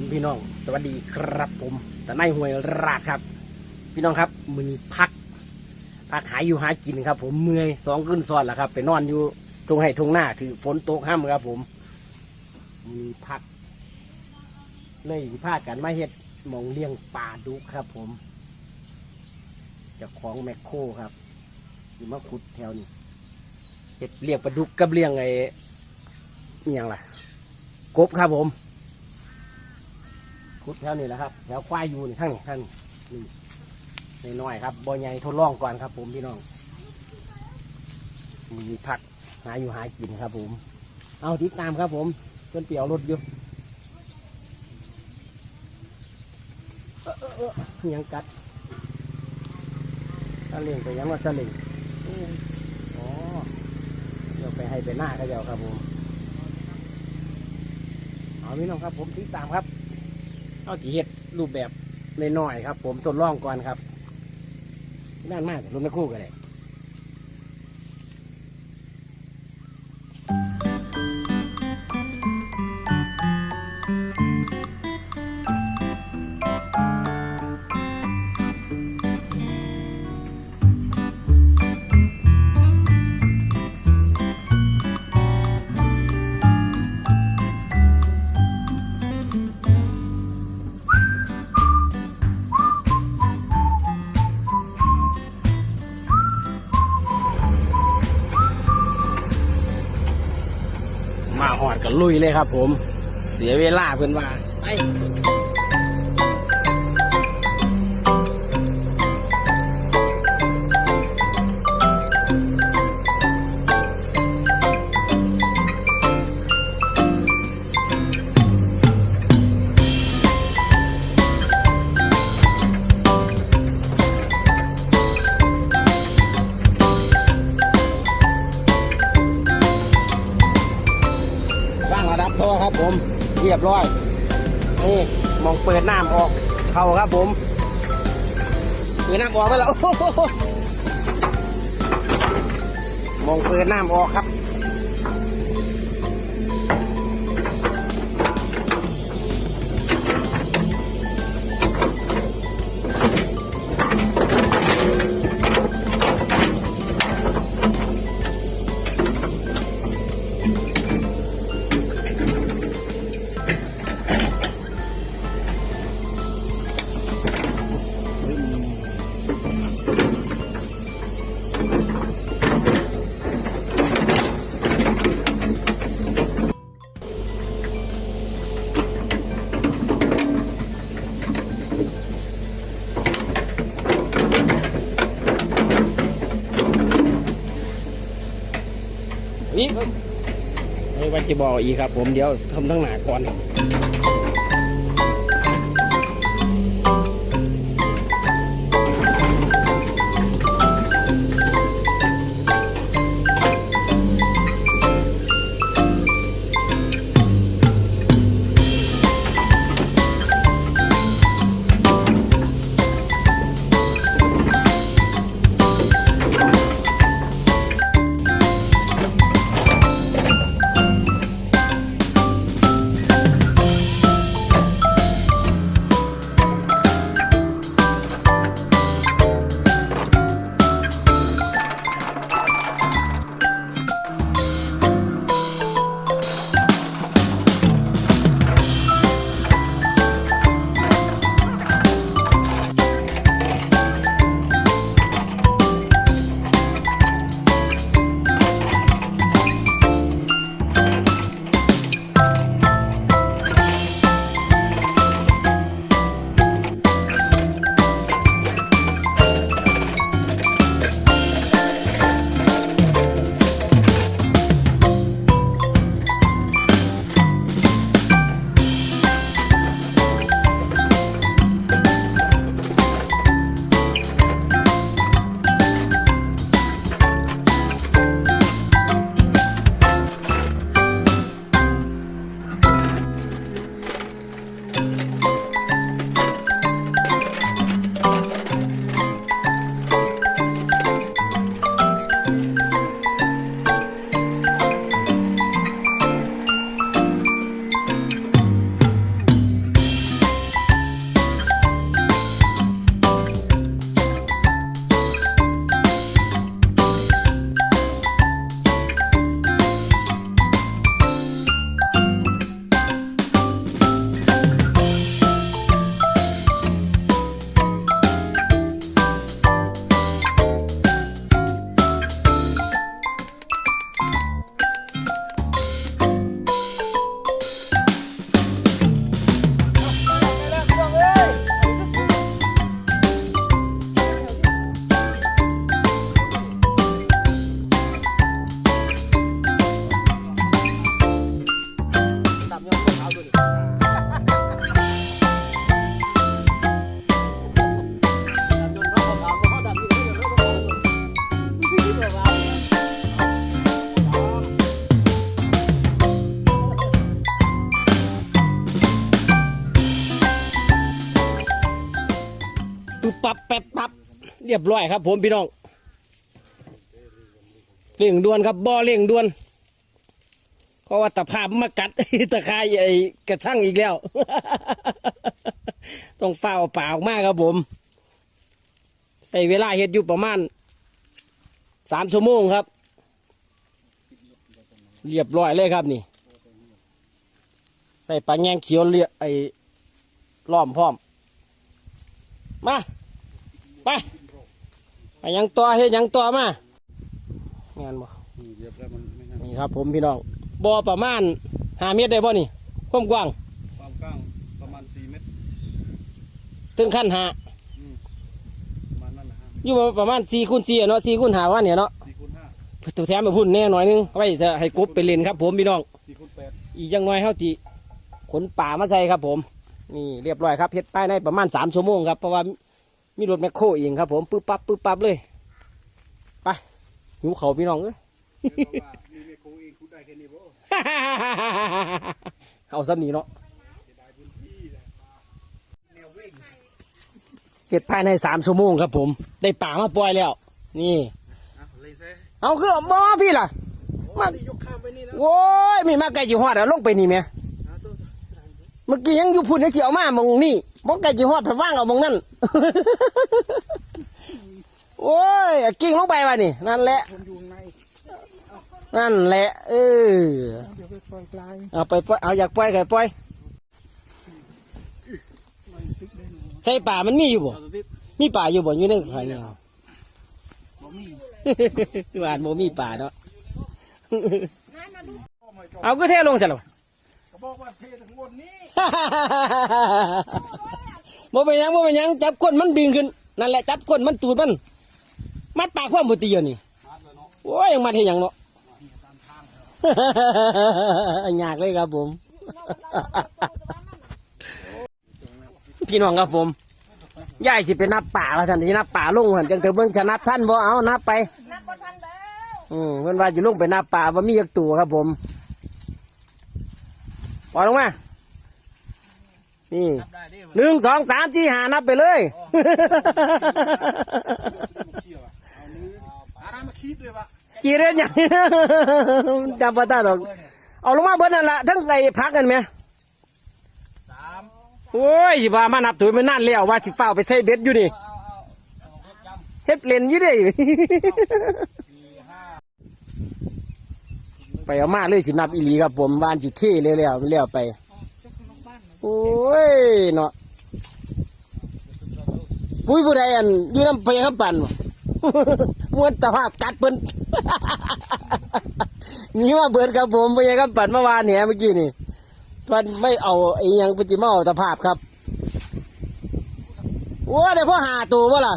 ผมพี่น้อง สวัสดีครับผมแต่นายหวยราดครับ พี่น้องครับมือนี้พักพักหายอยู่หากินครับ ผมเมื่อยสองขึ้นซ้อนแล้วครับไปนอนอยู่ตรงไห้ตรงหน้าถือฝนตกห้ามครับ ผมมือพัก เลยพากันมาเฮ็ดมองเลี้ยงปลาดุกครับ ผมจ้าของแมคโครครับอยู่มาขุดแถวนี้เฮ็ดเลี้ยงปลาดุกกับเลี้ยงไอ้อิหยังล่ะกบครับผม ขุดแถวนี้แหละครับแถวควายอยู่นี่ทั้งนี้ทั้งนี้นี่น้อยครับบ่อใหญ่ทดลองก่อนครับ ผมพี่น้องมีผักหาอยู่หากินครับ ผม เอาติดตามครับ ผมเพื่อนเปี่ยวรถอยู่เออเออเออยังกัดตะเล่งไปยังว่าตะเล่งอ๋อเดี๋ยวไปให้ไปหน้าเขาเจ้าครับผม เอาพี่น้องครับผมติดตามครับ เอาจีเห็ดรูปแบบน้อยๆครับ ผมทดลองก่อนครับด้านมากรุ่นไม่คู่กันเลย ก็ลุยเลยครับผม เสียเวลาเพื่อนว่าไป ยบร้อย นี่มองเปิดน้ำออกเข่าครับผมเปิดน้ำออกไปแล้วมองเปิดน้ำออกครับ จะบอกอีกครับ ผมเดี๋ยวทำทั้งหนาก่อน เรียบร้อยครับ ผมพี่น้องเร่งด่วนครับบ่อเร่งด่วนเพราะว่าตะภาพมากัดตะคายไอ้กระช่างอีกแล้ว ต้องเฝ้าเอาป่าออกมาครับผมใช้เวลาเฮ็ดอยู่ประมาณสามชั่วโมงครับ เรียบร้อยเลยครับนี่ ใส่ปลาแงงเขียวเรียไอ้ล้อมพร้อม มา ไป ยังตัวเฮ็ดหยังตัวมางานบ่นี่เรียบแล้วมันไม่น่านี่ครับผมพี่น้องบ่อประมาณห้าเมตรได้บ่นี่ความกว้างความกว้างประมาณ4เมตรถึงขั้นหาประมาณนั้นนะฮะอยู่ประมาณสี่คูณสี่เนาะสี่คูณหาว่าเนี่ยเนาะ4คูณ5ตัวแถมมาพุ่นแน่หน่อยนึงไว้จะให้กบไปเล่นครับ ผมพี่น้อง4คูณอีกอยังน้อยเฮาจิขนป่ามาใส่ครับผม นี่เรียบร้อยครับเฮ็ดภายในประมาณสามชั่วโมงครับเพราะว่า มีรถแมคโครเองครับผมปึ๊บปั๊บปึ๊บปั๊บเลยไปหิวเขาวพี่น้องเอ้ย8เรียกว่ามีเมโครเองคุดได้แค่นี้บ่เอาซ้ำนี้เนาะเสียดายพื้นที่แหละแนววิ่งเฮ็ดภายในสามชั่วโมงครับผม ได้ป่ามาปล่อยแล้ว นี่อะเลยเซ่เอาคือบ่พี่ล่ะมาดิยกข้ามไปนี่นะโว้ยมีมาไกลจีฮอดอะลงไปนี่แหม่อะตัวเมื่อกี้ยังอยู่พุ่นยังสิเอามามองนี่ บ่ไกลจีฮอดไปว่างเอามองนั่น โอ้ยเอากิ่งลงไปว่ะนี่ นั่นแหละ ผมอยู่ข้างในนั่นแหละเออเดี๋ยวไปปล่อยปลายเอาไปปล่อยเอาอยากปล่อยก็ปล่อยมันตึกได้หนูใส่ป่ามันมีอยู่บ่ เอาตัวติดมีป่าอยู่บ่อยู่ในไผเนี่ย บ่มีหวานบ่มีป่าเนาะพ่อไม่จบเอาก็เทลงซะแล้ว ก็บอกว่าเททั้งหมดนี้ บ่เป็นหยังบ่เป็นหยังจับก้นมันดึงขึ้นนั่นแหละจับก้นมันตูดมัน มัดปากความบ่ตีอยู่นี่มาแล้วเนาะโอ้ยยังมัดเฮ็ดหยังเนาะยากเลยครับผม พี่น้องครับผมยายสิไปนับป่าว่าท่านสินับป่าลงหันจังเถอะเบิ่งจะนับท่านบ่เอานับไปนับบ่ทันแล้วอืมเพิ่นว่าอยู่ลงไปนับป่าว่ามียักตัวครับผมปล่อยลงมา นี่ได้ดิหนึ่งสองสามสี่ห้านับไปเลยเที่ยวอะเอานื้ออารามาคีบด้วยวะขี่เล่นยังจำปาตาดอก เอาลงมาเบิดนั่นละทั้งไอ้พักกันไหมสามโอ้ยสิว่ามานับถือไม่นั่นแล้วว่าสิฝ้าวไปใส่เบ็ดอยู่นี่เอาเอาเอาเอาจำเฮ็ดเล่นอยู่เดิสี่ห้าไปเอามาเลยสินับอีหลีครับผมวานจิเท่เลยแล้วมันแล้วไป โอ้ยเนาะปุ้ยผู้ใดอันอยู่น้ำเพยครับปันบ่มวนตะภาพกัดเปิ้นนี่ว่าเบิดครับผมเพยครับปันเมื่อวานเนี่ยเมื่อกี้นี่มันไม่เอาไอ้ยังปฏิมาเอาตะภาพครับโอ้ยได้พ่อหาตัวบ่ล่ะ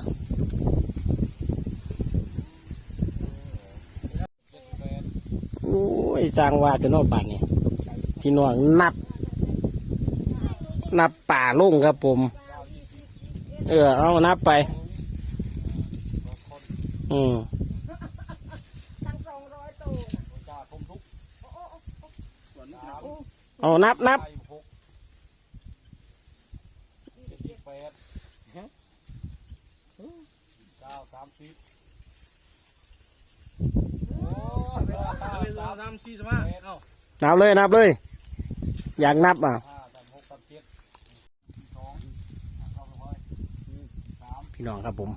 โอ้ยสร้างว่าจะนอกป่านนี่พี่น้องนับ นับป่าลงครับผม เออ เอานับไป อืมทั้งสองร้อยตัวจ่าคมทุกส่วนสามเอานับนับไปหกเจ็ดสิบแปดเก้าสามสิบโอ้สามสามสี่สิบห้าเอ้านับเลยนับเลย อยากนับอะ ห้าสามหกสามเจ็ดสองเข้าไปไว้สาม พี่น้องครับผม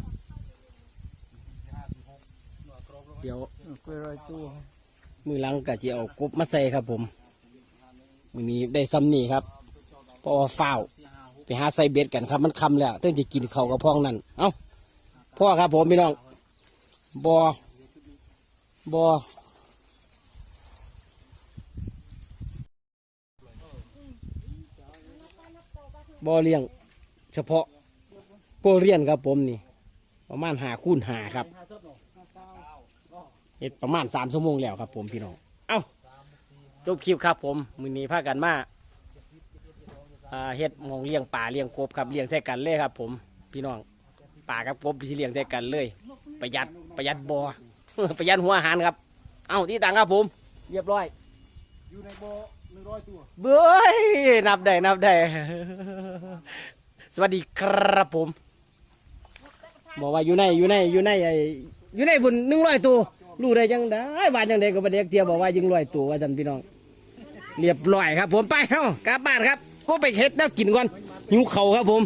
เดี๋ยวกล้วยร้อยตู้มือลังกะจะเอากบมาใส่ครับผมมือนี้ได้ซ้ำนี่ครับพราะว่าฝ้าวไปหาใส่เบ็ดกันครับ มันคำแล้วเต้นจะกินเขากับพ้องนั่นเอ้าพ่อครับผมพี่น้องบอบอบอเลี้ยง เฉพาะ โปรเรียนครับผมนี่ ประมาณหาคูณหาครับเฮ็ดประมาณสามชั่วโมงแล้วครับ ผมพี่น้องเอ้าจบคลิปครับผมมือนี้พากันมาอ่าเฮ็ดหมองเลี้ยงป่าเลี้ยงกบครับเลี้ยงใส่กันเลยครับ ผมพี่น้องป่ากับกบที่เลี้ยงใส่กันเลย ประหยัดประหยัดบอประหยัดหัวอาหารครับ เอ้าที่ต่างครับผม เรียบร้อยอยู่ในบ่อหนึ่งร้อยตัวเบ้ยนับได้นับได้สวัสดีครับผมท บอกว่าอยู่ในอยู่ในอยู่ในไอ้อยู่ในพุ่นหนึ่งร้อยตัวรู้ได้จังได้ว่าจังไดก็บ่ได้เตียบอกว่ายิงร้อยตัวว่าท่านพี่น้อง เรียบร้อยครับ ผมไปเฮ้ากลับบ้านครับก็ไปเฮ็ดแล้วกินก่อนหิวเข่าครับผม